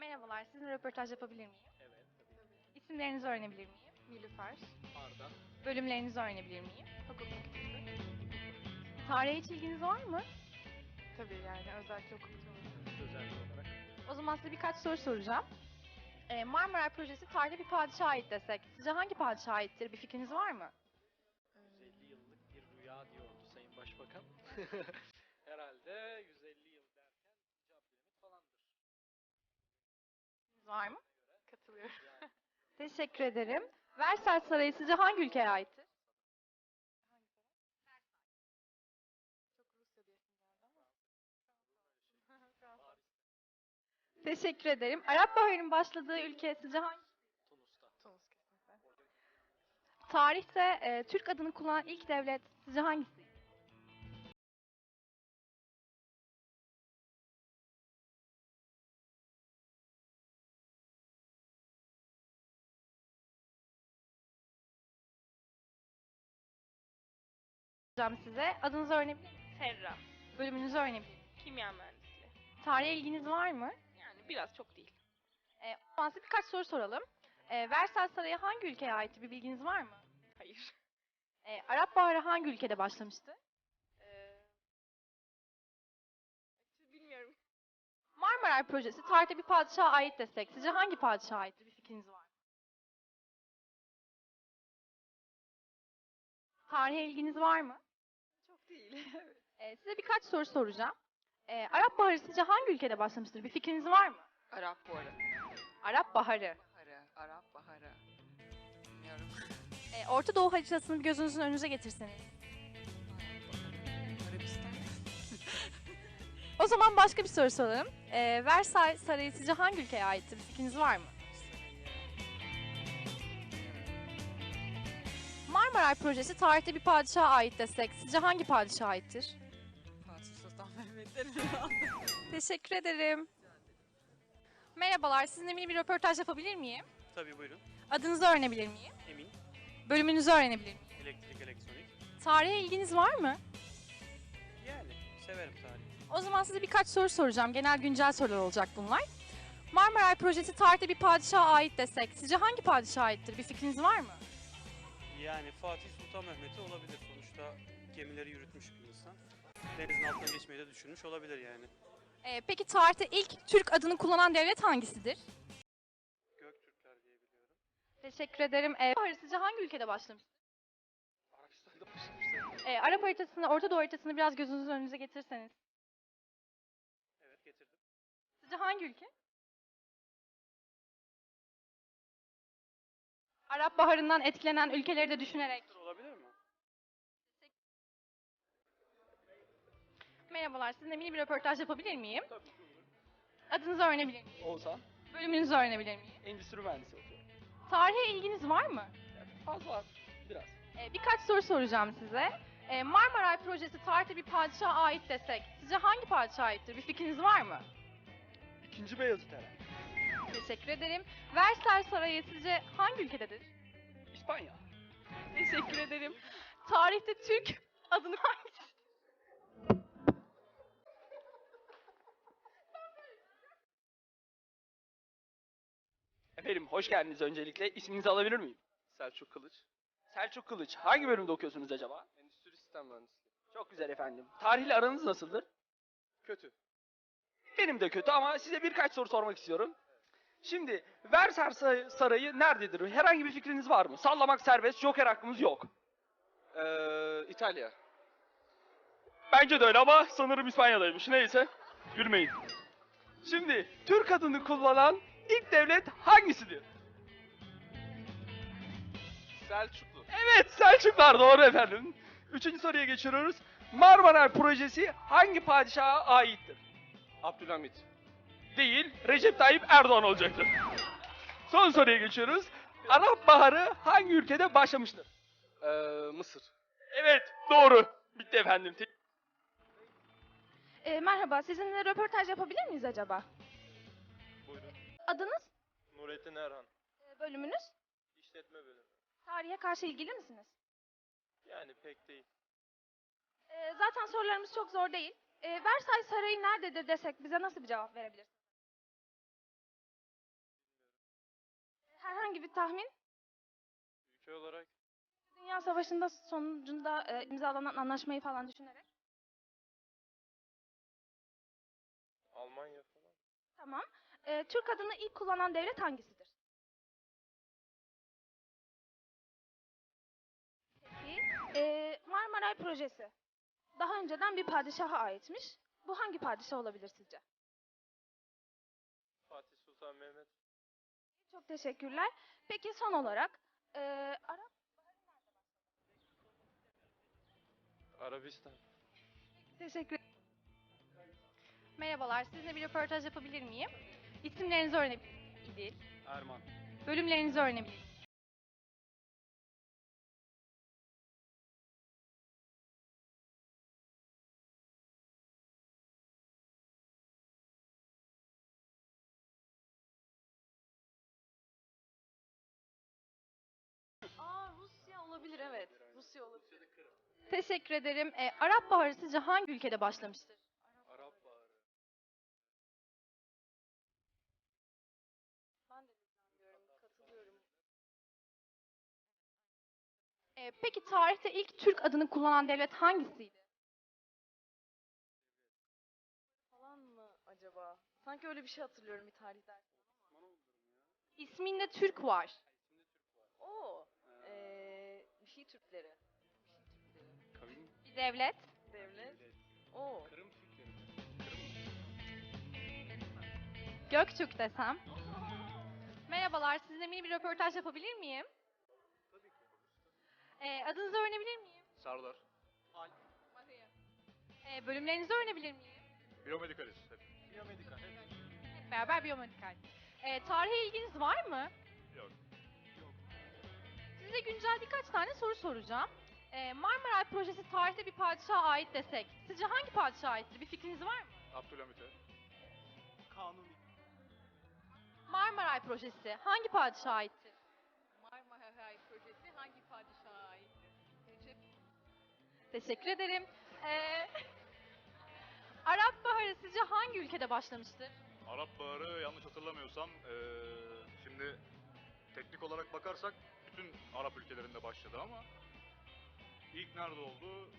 Merhabalar, sizinle röportaj yapabilir miyim? Evet, tabii. İsimlerinizi öğrenebilir miyim? Nilüfer. Arda. Bölümlerinizi öğrenebilir miyim? Hukuk fakültesi. Tarihe hiç ilginiz var mı? Tabii yani özellikle hukuk Özel olarak. O zaman size birkaç soru soracağım. Ee, Marmaray projesi tarihte bir padişaha ait desek, sizce hangi padişaha aittir? Bir fikriniz var mı? 150 yıllık bir rüya diyordu Sayın Başbakan. Herhalde 150 yıl derken 2. Abdülhamit falandır. Fikriniz var mı? katılıyorum. Teşekkür ederim. Versailles Sarayı sizce hangi ülkeye aittir? Teşekkür ederim. Arap Baharı'nın başladığı ülke sizce hangi? Tunus'ta. Tunus kesinlikle. Tarihte e, Türk adını kullanan ilk devlet sizce hangisi? Hocam size adınızı öğrenebilir miyim? Ferra. Bölümünüzü öğrenebilir miyim? Kimya mühendisliği. Tarihe ilginiz var mı? Yani biraz çok değil. E, o zaman size birkaç soru soralım. E, Versailles Sarayı hangi ülkeye ait? Bir bilginiz var mı? Hayır. E, Arap Baharı hangi ülkede başlamıştı? Ee, bilmiyorum. Marmaray projesi tarihte bir padişaha ait desek, sizce hangi padişaha aittir? Bir fikriniz var mı? Tarihe ilginiz var mı? Değil. E, size birkaç soru soracağım. E, Arap Baharı sizce hangi ülkede başlamıştır? Bir fikriniz var mı? Arap arada. Arap Baharı. Baharı, Arap baharı. Bilmiyorum. E, Orta Doğu haritasını gözünüzün önünüze getirseniz. Arabistan. O zaman başka bir soru soralım. E, Versailles Sarayı sizce hangi ülkeye aittir? Bir fikriniz var mı? Marmaray projesi tarihte bir padişaha ait desek, sizce hangi padişaha aittir? Fatih Sultan herhalde. Teşekkür ederim. Merhabalar, sizinle mini bir röportaj yapabilir miyim? Tabii buyurun. Adınızı öğrenebilir miyim? Emin, Bölümünüzü öğrenebilir miyim? elektrik, elektronik. Tarihe ilginiz var mı? Yani severim tarihi. O zaman size birkaç soru soracağım. Genel güncel sorular olacak bunlar. Marmaray projesi tarihte bir padişaha ait desek, sizce hangi padişaha aittir? Bir fikriniz var mı? Yani Fatih Sultan Mehmet'i olabilir. Sonuçta gemileri yürütmüş bir insan. Denizin altına geçmeyi de düşünmüş olabilir yani. Ee, peki tarihte ilk Türk adını kullanan devlet hangisidir? Göktürkler diye biliyorum. Teşekkür ederim. Ee, sizce hangi ülkede başlamış? Arabistan'da başlamışlar. Ee, Arap haritasını, Orta Doğu haritasını biraz gözünüzün önünüze getirseniz. Evet getirdim. Sizce hangi ülke? Arap Baharı'ndan etkilenen ülkeleri de düşünerek. Olabilir mi? Merhabalar, sizinle mini bir röportaj yapabilir miyim? Tabii buyurun. Adınızı öğrenebilir miyim? Oğuzhan, Bölümünüzü öğrenebilir miyim? endüstri mühendisi okuyorum. Tarihe ilginiz var mı? Az var, biraz. Ee, birkaç soru soracağım size. Ee, Marmaray projesi tarihte bir padişaha ait desek, sizce hangi padişaha aittir? Bir fikriniz var mı? İkinci Beyazıt herhalde. Teşekkür ederim. Versailles Sarayı sizce hangi ülkededir? İspanya. Teşekkür ederim. Tarihte Türk adını hangisi? Efendim hoş geldiniz öncelikle. İsminizi alabilir miyim? Selçuk Kılıç. Selçuk Kılıç. Hangi bölümde okuyorsunuz acaba? Endüstri sistem mühendisliği. Çok güzel efendim. Tarihle aranız nasıldır? Kötü. Benim de kötü ama size birkaç soru sormak istiyorum. Şimdi Say- Sarayı nerededir? Herhangi bir fikriniz var mı? Sallamak serbest, joker hakkımız yok. Ee, İtalya. Bence de öyle ama sanırım İspanya'daymış. Neyse, gülmeyin. Şimdi Türk adını kullanan ilk devlet hangisidir? Selçuklu. Evet, Selçuklar doğru efendim. Üçüncü soruya geçiyoruz. Marmaray projesi hangi padişaha aittir? Abdülhamit. Değil, Recep Tayyip Erdoğan olacaktır. Son soruya geçiyoruz. Arap Baharı hangi ülkede başlamıştır? Ee, Mısır. Evet, doğru. Bitti efendim. Te- Ee, merhaba, sizinle röportaj yapabilir miyiz acaba? Buyurun. Adınız, Nurettin Erhan. e, bölümünüz, İşletme bölümü. tarihe karşı ilgili misiniz? Yani pek değil. Ee, zaten sorularımız çok zor değil. Ee, Versailles Sarayı nerededir desek bize nasıl bir cevap verebilirsiniz? Herhangi bir tahmin? Ülke olarak Dünya Savaşı'nda sonucunda e, imzalanan anlaşmayı falan düşünerek. Almanya falan. Tamam. E, Türk adını ilk kullanan devlet hangisidir? Peki. E, Marmaray Projesi. Daha önceden bir padişaha aitmiş. Bu hangi padişah olabilir sizce? Fatih Sultan Mehmet. Çok teşekkürler. Peki son olarak e, Arap Arabistan. teşekkür Merhabalar, sizinle bir röportaj yapabilir miyim? İsimlerinizi öğrenebilir miyim? İdil. Erman. Bölümlerinizi öğrenebilir miyim? Rusya olabilir. Teşekkür ederim. Ee, Arap Baharı sizce hangi ülkede başlamıştır? Arap Baharı. Ben de bilmiyorum. Katılıyorum. Ee, peki tarihte ilk Türk adını kullanan devlet hangisiydi? Falan mı acaba? Sanki öyle bir şey hatırlıyorum bir tarih dersi. İsminde Türk var. Türkleri. Türkleri. Kavim. Bir devlet. Devlet. Oo. Kırım Türkleri. Göktürk desem. Merhabalar, sizinle mini bir röportaj yapabilir miyim? Tabii ki. Ee, adınızı öğrenebilir miyim? Sardar. Ee, bölümlerinizi öğrenebilir miyim? Biyomedikaliz. Hep. Biyomedikal. Hep beraber biyomedikal. Ee, tarihe ilginiz var mı? Yok. Size güncel birkaç tane soru soracağım. Ee, Marmaray projesi tarihte bir padişaha ait desek, sizce hangi padişaha aittir? Bir fikriniz var mı? Abdülhamit'e. Kanuni. Marmaray projesi hangi padişaha aittir? Marmaray projesi hangi padişaha aittir? Teşekkür ederim. Ee, Arap Baharı sizce hangi ülkede başlamıştır? Arap Baharı yanlış hatırlamıyorsam eee, şimdi teknik olarak bakarsak bütün Arap ülkelerinde başladı ama ilk nerede oldu?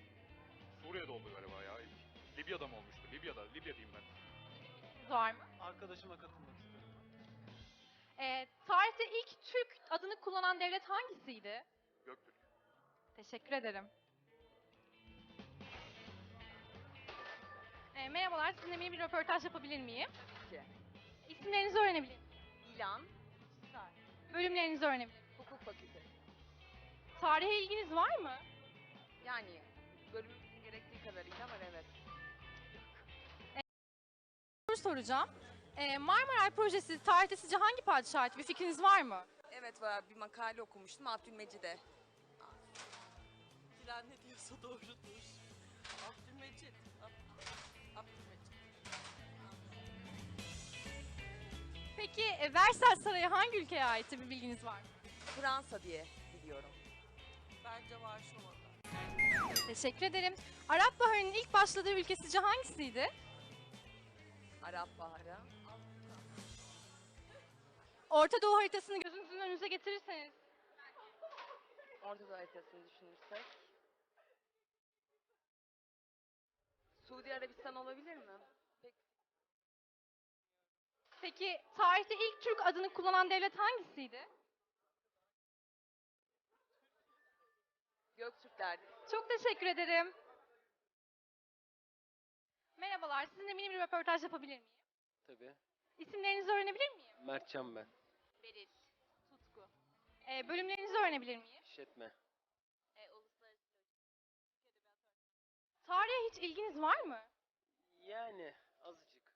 Suriye'de oldu galiba ya. İlk Libya'da mı olmuştu? Libya'da. Libya diyeyim ben. Var mı? Arkadaşıma katılmak istiyorum. Ee, tarihte ilk Türk adını kullanan devlet hangisiydi? Göktürk. Teşekkür ederim. Ee, merhabalar, sizinle mini bir röportaj yapabilir miyim? Ki. İsimlerinizi öğrenebilir miyim? İlan. Sar. Bölümlerinizi öğrenebilir miyim? Fakültesi. Tarihe ilginiz var mı? Yani bölümümüzün gerektiği kadarıyla var evet. Soru soracağım. Ee, Marmaray projesi tarihte sizce hangi padişaha ait? Bir fikriniz var mı? Evet var bir makale okumuştum Abdülmecid'e. Dilan ne diyorsa doğrudur. Abdülmecit. Ab- Abdülmecit. Peki e, Versay Sarayı hangi ülkeye ait? Bir bilginiz var mı? Fransa diye biliyorum. Bence Varşova'da. Teşekkür ederim. Arap Baharı'nın ilk başladığı ülke sizce hangisiydi? Arap Baharı. Orta Doğu haritasını gözünüzün önünüze getirirseniz. Orta Doğu haritasını düşünürsek. Suudi Arabistan olabilir mi? Peki tarihte ilk Türk adını kullanan devlet hangisiydi? Göktürkler. Çok teşekkür ederim. Merhabalar, sizinle mini bir röportaj yapabilir miyim? Tabii. İsimlerinizi öğrenebilir miyim? Mertcan ben. Beril. Tutku. Ee, bölümlerinizi öğrenebilir miyim? İşletme. Tarihe hiç ilginiz var mı? Yani azıcık.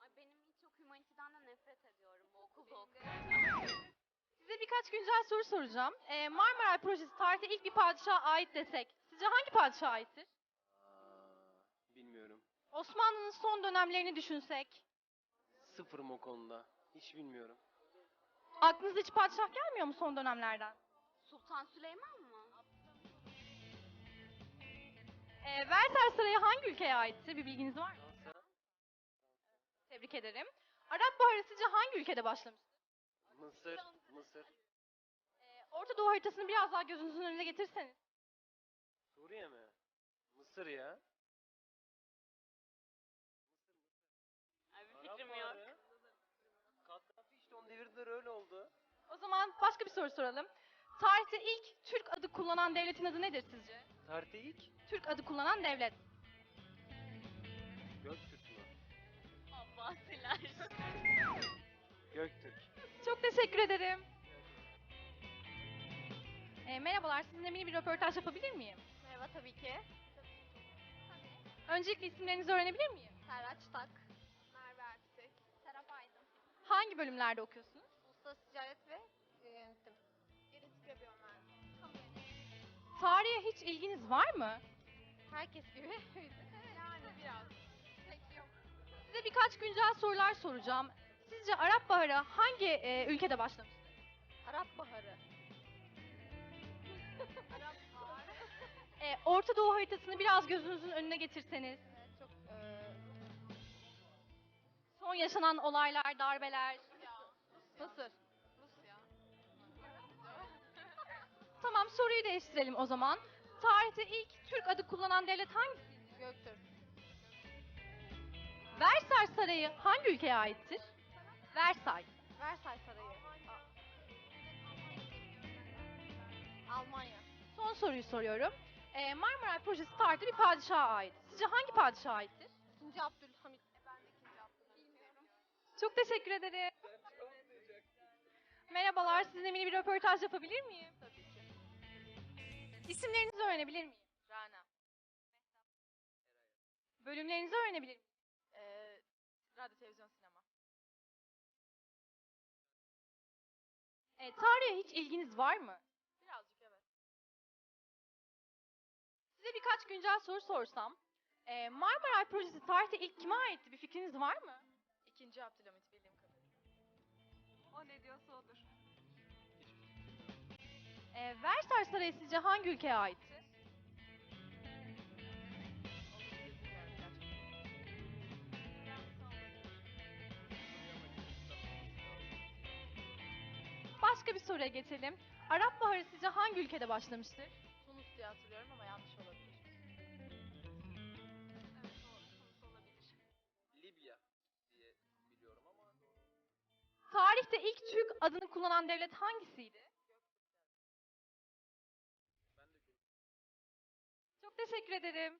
Ay benim hiç çok humanitiden de nefret ediyorum bu okulda okuyunca. Size birkaç güncel soru soracağım. Ee, Marmaray projesi tarihte ilk bir padişaha ait desek, sizce hangi padişaha aittir? Aa, bilmiyorum. Osmanlı'nın son dönemlerini düşünsek, Sıfırım o konuda. Hiç bilmiyorum. aklınıza hiç padişah gelmiyor mu son dönemlerden? Sultan Süleyman mı? Ee, Versailles Sarayı hangi ülkeye aitti? Bir bilginiz var mı? Tebrik ederim. Arap Baharı sizce hangi ülkede başlamıştır? Mısır. Mısır. Ee, Orta Doğu haritasını biraz daha gözünüzün önüne getirseniz. Suriye mi? Mısır ya. Bir fikrim yok. Kaddafi işte onu devirdiler öyle oldu. O zaman başka bir soru soralım. Tarihte ilk Türk adı kullanan devletin adı nedir sizce? Tarihte ilk Türk adı kullanan devlet. Göktürk mü? Abbasiler. Göktürk. Çok teşekkür ederim. Ee, merhabalar, sizinle mini bir röportaj yapabilir miyim? Merhaba tabii ki. Öncelikle isimlerinizi öğrenebilir miyim? Serraç Tak. Merve Erksek. Serap Aydın. Hangi bölümlerde okuyorsunuz? Uluslararası Ticaret ve e, Yönetim. Genetik ve Biyomühendislik. Kamu yönetimi. Tarihe hiç ilginiz var mı? Herkes gibi. yani biraz. Pek yok. Size birkaç güncel sorular soracağım. Sizce Arap Baharı hangi e, ülkede başlamıştır? Arap Baharı. Arap Baharı. E, Orta Doğu haritasını biraz gözünüzün önüne getirseniz. Evet, çok e, Son yaşanan olaylar, darbeler. Mısır. Rusya. Tamam soruyu değiştirelim o zaman. Tarihte ilk Türk adı kullanan devlet hangisiydi? Göktürk. Versay Sarayı hangi ülkeye aittir? Versay. Versay Sarayı. Almanya. Son soruyu soruyorum. E, Marmaray projesi tarihte bir padişaha ait. Sizce hangi padişaha aittir? İkinci Abdülhamit. Ben de ikinci Abdülhamit. Bilmiyorum. Çok teşekkür ederim. Merhabalar, sizinle mini bir röportaj yapabilir miyim? Tabii ki. İsimlerinizi öğrenebilir miyim? Rana. Bölümlerinizi öğrenebilir miyim? Ee, radyo, televizyon, sinema. E, tarihe hiç ilginiz var mı? Birazcık evet. Size birkaç güncel soru sorsam. E, Marmaray projesi tarihte ilk kime aitti? Bir fikriniz var mı? İkinci Abdülhamit bildiğim kadarıyla. O ne diyorsa odur. E, Versay Sarayı sizce hangi ülkeye aitti? Soruya geçelim. Arap Baharı sizce hangi ülkede başlamıştır? Tunus diye hatırlıyorum ama yanlış olabilir. Evet, o Tunus olabilir. Libya diye biliyorum ama Tarihte ilk Türk adını kullanan devlet hangisiydi? Çok teşekkür ederim.